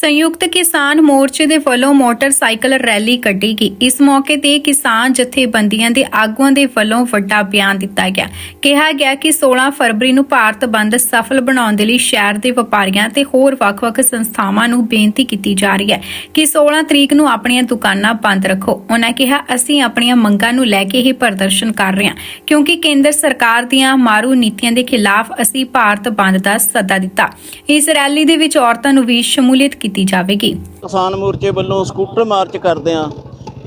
ਸੰਯੁਕਤ ਕਿਸਾਨ ਮੋਰਚੇ ਦੇ ਵੱਲੋਂ ਮੋਟਰਸਾਈਕਲ ਰੈਲੀ ਕੱਢੀ ਗਈ। ਇਸ ਮੌਕੇ ਤੇ ਕਿਸਾਨ ਜਥੇਬੰਦੀਆਂ ਦੇ ਆਗੂਆਂ ਦੇ ਵੱਲੋਂ ਵੱਡਾ ਬਿਆਨ ਦਿੱਤਾ ਗਿਆ। ਕਿਹਾ ਗਿਆ ਕਿ 16 ਫਰਵਰੀ ਨੂੰ ਭਾਰਤ ਬੰਦ ਸਫਲ ਬਣਾਉਣ ਦੇ ਲਈ ਸ਼ਹਿਰ ਦੇ ਵਪਾਰੀਆਂ ਤੇ ਹੋਰ ਵੱਖ-ਵੱਖ ਸੰਸਥਾਵਾਂ ਨੂੰ ਬੇਨਤੀ ਕੀਤੀ ਜਾ ਰਹੀ ਹੈ ਕਿ 16 ਤਰੀਕ ਨੂੰ ਆਪਣੀਆਂ ਦੁਕਾਨਾਂ ਬੰਦ ਰੱਖੋ। ਉਹਨਾਂ ਕਿਹਾ, ਅਸੀਂ ਆਪਣੀਆਂ ਮੰਗਾਂ ਨੂੰ ਲੈ ਕੇ ਹੀ ਪ੍ਰਦਰਸ਼ਨ ਕਰ ਰਹੇ ਹਾਂ, ਕਿਉਂਕਿ ਕੇਂਦਰ ਸਰਕਾਰ ਦੀਆਂ ਮਾਰੂ ਨੀਤੀਆਂ ਦੇ ਖਿਲਾਫ ਅਸੀਂ ਭਾਰਤ ਬੰਦ ਦਾ ਸੱਦਾ ਦਿੱਤਾ। ਇਸ ਰੈਲੀ ਦੇ ਵਿੱਚ ਔਰਤਾਂ ਨੂੰ ਵੀ ਸ਼ਮੂਲੀਅਤ ਕੀਤੀ ਜਾਵੇਗੀ। ਕਿਸਾਨ ਮੋਰਚੇ ਵੱਲੋਂ ਸਕੂਟਰ ਮਾਰਚ ਕਰਦੇ ਆ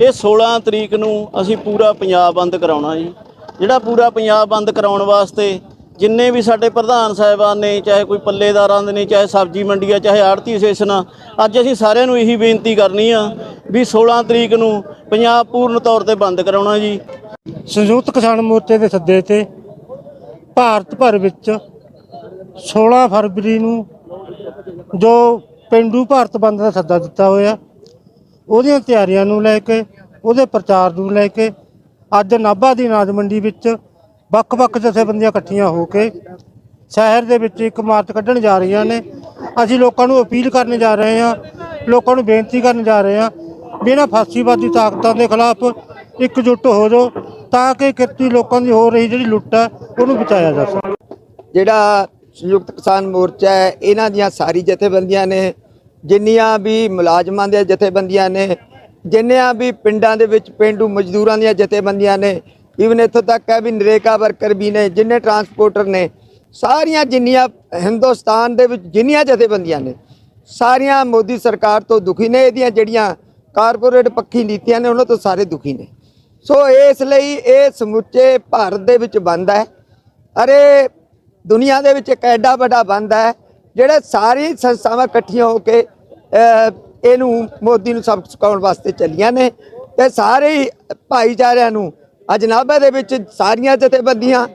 ਇਹ 16 ਤਰੀਕ ਨੂੰ ਅਸੀਂ ਪੂਰਾ ਪੰਜਾਬ ਬੰਦ ਕਰਾਉਣਾ ਜੀ। ਜਿਹੜਾ ਪੂਰਾ ਪੰਜਾਬ ਬੰਦ ਕਰਾਉਣ ਵਾਸਤੇ ਜਿੰਨੇ ਵੀ ਸਾਡੇ ਪ੍ਰਧਾਨ ਸਾਹਿਬਾਨ ਨੇ ਚਾਹੇ ਕੋਈ ਪੱਲੇਦਾਰਾਂ ਦੇ ਨੇ ਚਾਹੇ ਸਬਜ਼ੀ ਮੰਡੀ ਆ ਚਾਹੇ ਆੜਤੀ ਸਟੇਸ਼ਨ ਆ ਅੱਜ ਅਸੀਂ ਸਾਰਿਆਂ ਨੂੰ ਇਹੀ ਬੇਨਤੀ ਕਰਨੀ ਆ ਵੀ 16 ਤਰੀਕ ਨੂੰ ਪੰਜਾਬ ਪੂਰਨ ਤੌਰ ਤੇ ਬੰਦ ਕਰਾਉਣਾ ਜੀ। ਸੰਯੁਕਤ ਕਿਸਾਨ ਮੋਰਚੇ ਦੇ ਸੱਦੇ ਤੇ ਭਾਰਤ ਭਰ ਵਿੱਚ 16 ਫਰਵਰੀ ਨੂੰ ਜੋ ਪਿੰਡੂ ਭਾਰਤ ਬੰਦ ਦਾ ਸੱਦਾ ਦਿੱਤਾ ਹੋਇਆ। ਉਹਦੀਆਂ ਤਿਆਰੀਆਂ ਨੂੰ ਲੈ ਕੇ, ਉਹਦੇ ਪ੍ਰਚਾਰ ਨੂੰ ਲੈ ਕੇ, ਅੱਜ ਨਾਭਾ ਦੀ ਅਨਾਜ ਮੰਡੀ ਵਿੱਚ ਵੱਖ-ਵੱਖ ਜਥੇਬੰਦੀਆਂ ਇਕੱਠੀਆਂ ਹੋ ਕੇ ਸ਼ਹਿਰ ਦੇ ਵਿੱਚ ਇੱਕ ਮਾਰਚ ਕੱਢਣ ਜਾ ਰਹੀਆਂ ਨੇ। ਅਸੀਂ ਲੋਕਾਂ ਨੂੰ ਅਪੀਲ ਕਰਨ ਜਾ ਰਹੇ ਹਾਂ, ਲੋਕਾਂ ਨੂੰ ਬੇਨਤੀ ਕਰਨ ਜਾ ਰਹੇ ਹਾਂ, ਵੀ ਇਹਨਾਂ ਫਾਸੀਵਾਦੀ ਤਾਕਤਾਂ ਦੇ ਖਿਲਾਫ ਇਕਜੁੱਟ ਹੋ ਜਾਓ, ਤਾਂ ਕਿ ਕਿਰਤੀ ਲੋਕਾਂ ਦੀ ਹੋ ਰਹੀ ਜਿਹੜੀ ਲੁੱਟ ਹੈ, ਉਹਨੂੰ ਬਚਾਇਆ ਜਾ ਸਕੇ। ਜਿਹੜਾ ਸੰਯੁਕਤ ਕਿਸਾਨ ਮੋਰਚਾ ਹੈ, ਇਹਨਾਂ ਦੀਆਂ ਸਾਰੀ ਜਥੇਬੰਦੀਆਂ ਨੇ, ਜਿੰਨੀਆਂ ਵੀ ਮੁਲਾਜ਼ਮਾਂ ਦੀਆਂ ਜਥੇਬੰਦੀਆਂ ਨੇ, ਜਿੰਨੀਆਂ ਵੀ ਪਿੰਡਾਂ ਦੇ ਵਿੱਚ ਪਿੰਡੂ ਮਜ਼ਦੂਰਾਂ ਦੀਆਂ ਜਥੇਬੰਦੀਆਂ ਨੇ ਇਵਨ ਇੱਥੋਂ ਤੱਕ ਹੈ ਵੀ ਨਰੇਗਾ ਵਰਕਰ ਵੀ ਨੇ, ਜਿੰਨੇ ਟਰਾਂਸਪੋਰਟਰ ਨੇ, ਸਾਰੀਆਂ ਜਿੰਨੀਆਂ ਹਿੰਦੁਸਤਾਨ ਦੇ ਵਿੱਚ ਜਿੰਨੀਆਂ ਜਥੇਬੰਦੀਆਂ ਨੇ, ਸਾਰੀਆਂ ਮੋਦੀ ਸਰਕਾਰ ਤੋਂ ਦੁਖੀ ਨੇ, ਇਹਦੀਆਂ ਜਿਹੜੀਆਂ ਕਾਰਪੋਰੇਟ ਪੱਖੀ ਨੀਤੀਆਂ ਨੇ, ਉਹਨਾਂ ਤੋਂ ਸਾਰੇ ਦੁਖੀ ਨੇ। ਸੋ ਇਸ ਲਈ ਇਹ ਸਮੁੱਚੇ ਭਾਰਤ ਦੇ ਵਿੱਚ ਬੰਦ ਹੈ। ਅਰੇ ਦੁਨੀਆ ਦੇ ਵਿੱਚ ਇੱਕ ਐਡਾ ਵੱਡਾ ਬੰਦ ਹੈ, ਜਿਹੜੇ ਸਾਰੀ ਸੰਸਥਾਵਾਂ ਇਕੱਠੀਆਂ ਹੋ ਕੇ ਇਹਨੂੰ ਮੋਦੀ ਨੂੰ ਸਬਕ ਸਿਖਾਉਣ ਵਾਸਤੇ ਚੱਲੀਆਂ ਨੇ ਤੇ ਸਾਰੇ ਹੀ ਭਾਈਚਾਰਿਆਂ ਨੂੰ ਅਜਨਾਬਾ ਦੇ ਵਿੱਚ ਸਾਰੀਆਂ ਜਥੇਬੰਦੀਆਂ,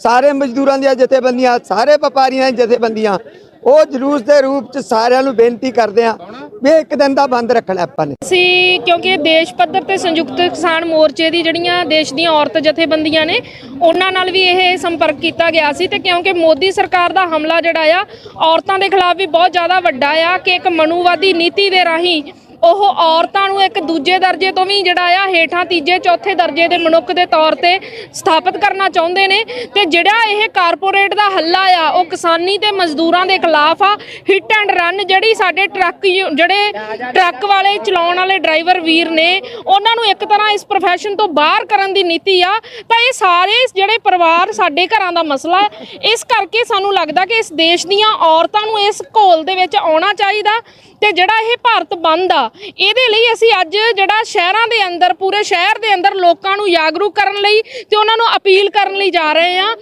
ਸਾਰੇ ਮਜ਼ਦੂਰਾਂ ਦੀਆਂ ਜਥੇਬੰਦੀਆਂ, ਸਾਰੇ ਵਪਾਰੀਆਂ ਦੀਆਂ ਜਥੇਬੰਦੀਆਂ ਉਹ ਜਲੂਸ ਦੇ ਰੂਪ ਚ ਸਾਰਿਆਂ ਨੂੰ ਬੇਨਤੀ ਕਰਦੇ ਆ ਵੀ ਇੱਕ ਦਿਨ ਦਾ ਬੰਦ ਰੱਖਣਾ ਆਪਾਂ ਨੇ। ਅਸੀਂ ਕਿਉਂਕਿ ਦੇਸ਼ ਪੱਧਰ ਤੇ ਸੰਯੁਕਤ ਕਿਸਾਨ ਮੋਰਚੇ ਦੀ ਜਿਹੜੀਆਂ ਦੇਸ਼ ਦੀਆਂ ਔਰਤ ਜਥੇਬੰਦੀਆਂ ਨੇ, ਉਹਨਾਂ ਨਾਲ ਵੀ ਇਹ ਸੰਪਰਕ ਕੀਤਾ ਗਿਆ ਸੀ ਤੇ ਕਿਉਂਕਿ ਮੋਦੀ ਸਰਕਾਰ ਦਾ ਹਮਲਾ ਜਿਹੜਾ ਆ, ਔਰਤਾਂ ਦੇ ਖਿਲਾਫ ਵੀ ਬਹੁਤ ਜ਼ਿਆਦਾ ਵੱਡਾ ਆ ਕਿ ਇੱਕ ਮਨੂਵਾਦੀ ਨੀਤੀ ਦੇ ਰਾਹੀਂ ਉਹ ਔਰਤਾਂ ਨੂੰ ਇੱਕ ਦੂਜੇ ਦਰਜੇ ਤੋਂ ਵੀ ਜਿਹੜਾ ਆ, ਹੇਠਾਂ, ਤੀਜੇ, ਚੌਥੇ ਦਰਜੇ ਦੇ ਮਨੁੱਖ ਦੇ ਤੌਰ ਤੇ ਸਥਾਪਿਤ ਕਰਨਾ ਚਾਹੁੰਦੇ ਨੇ। ਤੇ ਜਿਹੜਾ ਇਹ ਕਾਰਪੋਰੇਟ ਦਾ ਹੱਲਾ ਆ, ਉਹ ਕਿਸਾਨੀ ਤੇ ਮਜ਼ਦੂਰਾਂ ਦੇ ਖਿਲਾਫ ਆ। ਹਿੱਟ ਐਂਡ ਰਨ ਜਿਹੜੀ ਸਾਡੇ ਟਰੱਕ ਯੂ- ਜਿਹੜੇ ਟਰੱਕ ਵਾਲੇ, ਚਲਾਉਣ ਵਾਲੇ ਡਰਾਈਵਰ ਵੀਰ ਨੇ, ਉਹਨਾਂ ਨੂੰ ਇੱਕ ਤਰ੍ਹਾਂ ਇਸ profession ਤੋਂ ਬਾਹਰ ਕਰਨ ਦੀ ਨੀਤੀ ਆ। ਤਾਂ ਇਹ ਸਾਰੇ ਜਿਹੜੇ ਪਰਿਵਾਰ ਸਾਡੇ ਘਰਾਂ ਦਾ ਮਸਲਾ, ਇਸ ਕਰਕੇ ਸਾਨੂੰ ਲੱਗਦਾ ਕਿ ਇਸ ਦੇਸ਼ ਦੀਆਂ ਔਰਤਾਂ ਨੂੰ ਇਸ ਘੋਲ ਦੇ ਵਿੱਚ ਆਉਣਾ ਚਾਹੀਦਾ। ਤੇ ਜਿਹੜਾ ਇਹ ਭਾਰਤ ਬੰਦ ਆ ਇਹਦੇ ਲਈ ਅਸੀਂ ਅੱਜ ਜਿਹੜਾ ਸ਼ਹਿਰਾਂ ਦੇ ਅੰਦਰ, ਪੂਰੇ ਸ਼ਹਿਰ ਦੇ ਅੰਦਰ ਲੋਕਾਂ ਨੂੰ ਜਾਗਰੂਕ ਕਰਨ ਲਈ ਤੇ ਉਹਨਾਂ ਨੂੰ ਅਪੀਲ ਕਰਨ ਲਈ ਜਾ ਰਹੇ ਹਾਂ।